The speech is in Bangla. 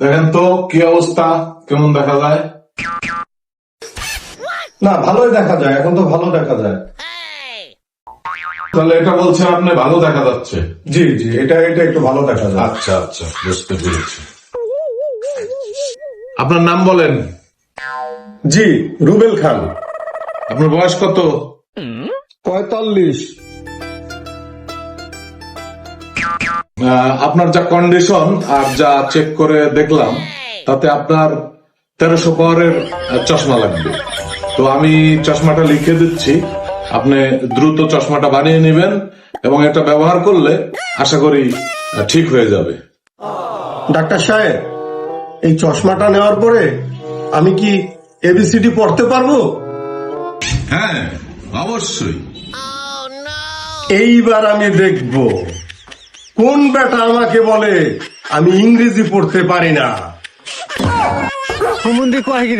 দেখেন তো কি অবস্থা? কেমন দেখা যায়? না ভালোই দেখা যায় এখন তো ভালো দেখা যায়। তাহলে এটা বলছে আপনি ভালো দেখা যাচ্ছে। জি জি এটা এটা একটু ভালো দেখা যায়। আচ্ছা আচ্ছা বুঝতে পেরেছি। আপনার নাম বলেন? জি রুবেল খান। আপনার বয়স কত? পঁয়তাল্লিশ। আপনার যা কন্ডিশন আর যা চেক করে দেখলাম তাতে আপনার তেরোশো পাওয়ারের চশমা লাগবে। তো আমি চশমাটা লিখে দিচ্ছি। আপনি দ্রুত চশমাটা বানিয়ে নেবেন এবং এটা ব্যবহার করলে আশা করি ঠিক হয়ে যাবে। ডাক্তার সাহেব এই চশমাটা নেওয়ার পরে আমি কি এবিসিডি পড়তে পারব? হ্যাঁ অবশ্যই। এইবার আমি দেখব। কোন বেটা আমাকে বলে আমি ইংরেজি পড়তে পারি না? হুমুন্দি কয় কি